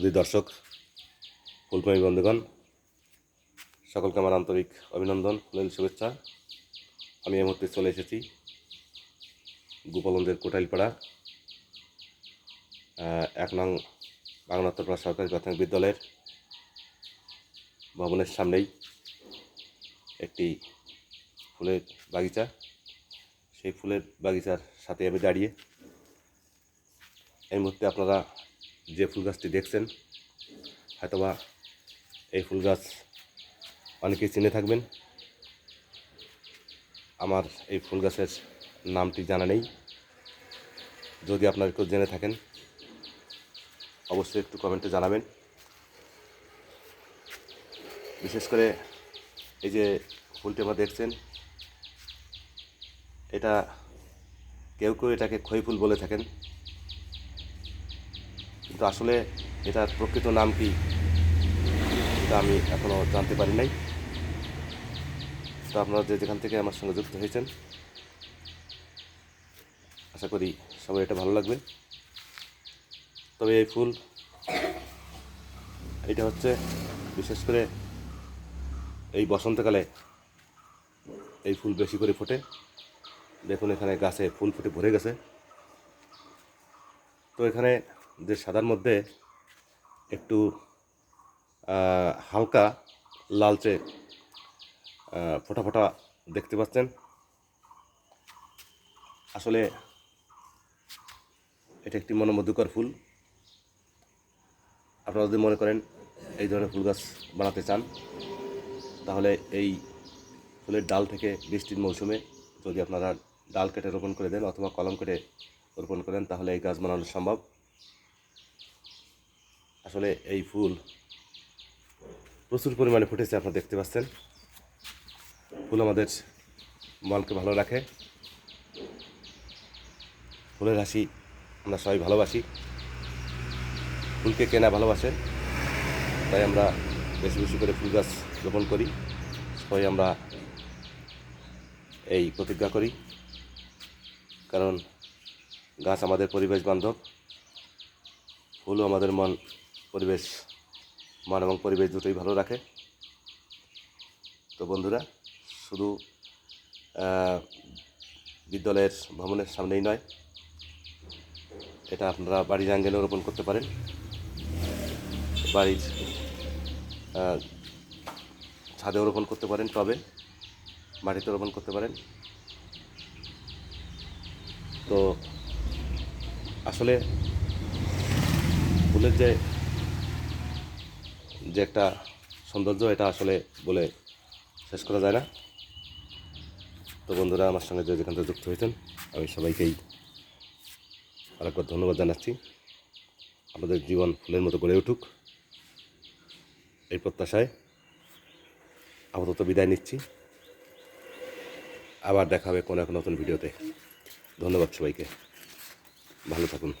শুধু দর্শক, ফুলপ্রেমী বন্ধুগণ, সকলকে আমার আন্তরিক অভিনন্দন ফুলেল শুভেচ্ছা। আমি এই মুহূর্তে চলে এসেছি গোপালনদের কোটাইলপাড়া এক নং বাংলাত্তরপাড়া সরকারি প্রাথমিক বিদ্যালয়ের ভবনের সামনেই একটি ফুলের বাগিচা। সেই ফুলের বাগিচার সাথে আমি দাঁড়িয়ে এই মুহূর্তে আপনারা যে ফুল গাছটি দেখছেন, হয়তোবা এই ফুল গাছ অনেকেই চিনে থাকবেন। আমার এই ফুল গাছের নামটি জানা নেই। যদি আপনারা কেউ জেনে থাকেন, অবশ্যই একটু কমেন্টে জানাবেন। বিশেষ করে এই যে ফুলটি আমরা দেখছেন, এটা কেউ কেউ এটাকে খই ফুল বলে থাকেন। কিন্তু আসলে এটার প্রকৃত নাম কি, এটা আমি এখনও জানতে পারি নাই। তো আপনারা যে যেখান থেকে আমার সঙ্গে যুক্ত হয়েছেন, আশা করি সবাই এটা ভালো লাগবে। তবে এই ফুল এটা হচ্ছে বিশেষ করে এই বসন্তকালে এই ফুল বেশি করে ফোটে। দেখুন এখানে গাছে ফুল ফুটে ভরে গেছে। তো এখানে যে সাদার মধ্যে একটু হালকা লালচে ফোঁটা ফোঁটা দেখতে পাচ্ছেন। আসলে এটা একটি মনোমুগ্ধকর ফুল। আপনারা যদি মনে করেন এই ধরনের ফুল গাছ বানাতে চান, তাহলে এই ফুলের ডাল থেকে বৃষ্টির মৌসুমে যদি আপনারা ডাল কেটে রোপণ করে দেন অথবা কলম কেটে রোপণ করেন, তাহলে এই গাছ বানানো সম্ভব। আসলে এই ফুল প্রচুর পরিমাণে ফুটেছে, আপনারা দেখতে পাচ্ছেন। ফুল আমাদের মনকে ভালো রাখে। ফুলের হাসি আমরা সবাই ভালোবাসি। ফুলকে কেনা ভালোবাসে, তাই আমরা বেশি বেশি করে ফুল গাছ রোপণ করি। সবাই আমরা এই প্রতিজ্ঞা করি। কারণ গাছ আমাদের পরিবেশ বান্ধব। ফুলও আমাদের মন পরিবেশ, মন এবং পরিবেশ দুটোই ভালো রাখে। তো বন্ধুরা, শুধু বিদ্যালয়ের ভবনের সামনেই নয়, এটা আপনারা বাড়ির আঙ্গেনেও রোপণ করতে পারেন। বাড়ির ছাদেও রোপণ করতে পারেন, টবে মাটিতে রোপণ করতে পারেন। তো আসলে, ফুলের যে যে একটা সৌন্দর্য এটা আসলে বলে শেষ করা যায় না। তো বন্ধুরা, আমার সঙ্গে যে যেখান থেকে যুক্ত হয়েছেন, আমি সবাইকেই আরেকবার ধন্যবাদ জানাচ্ছি। আপনাদের জীবন ফুলের মতো গড়ে উঠুক এই প্রত্যাশায়। আপাতত বিদায় নিচ্ছি। আবার দেখা হবে কোনো এক নতুন ভিডিওতে। ধন্যবাদ সবাইকে। ভালো থাকুন।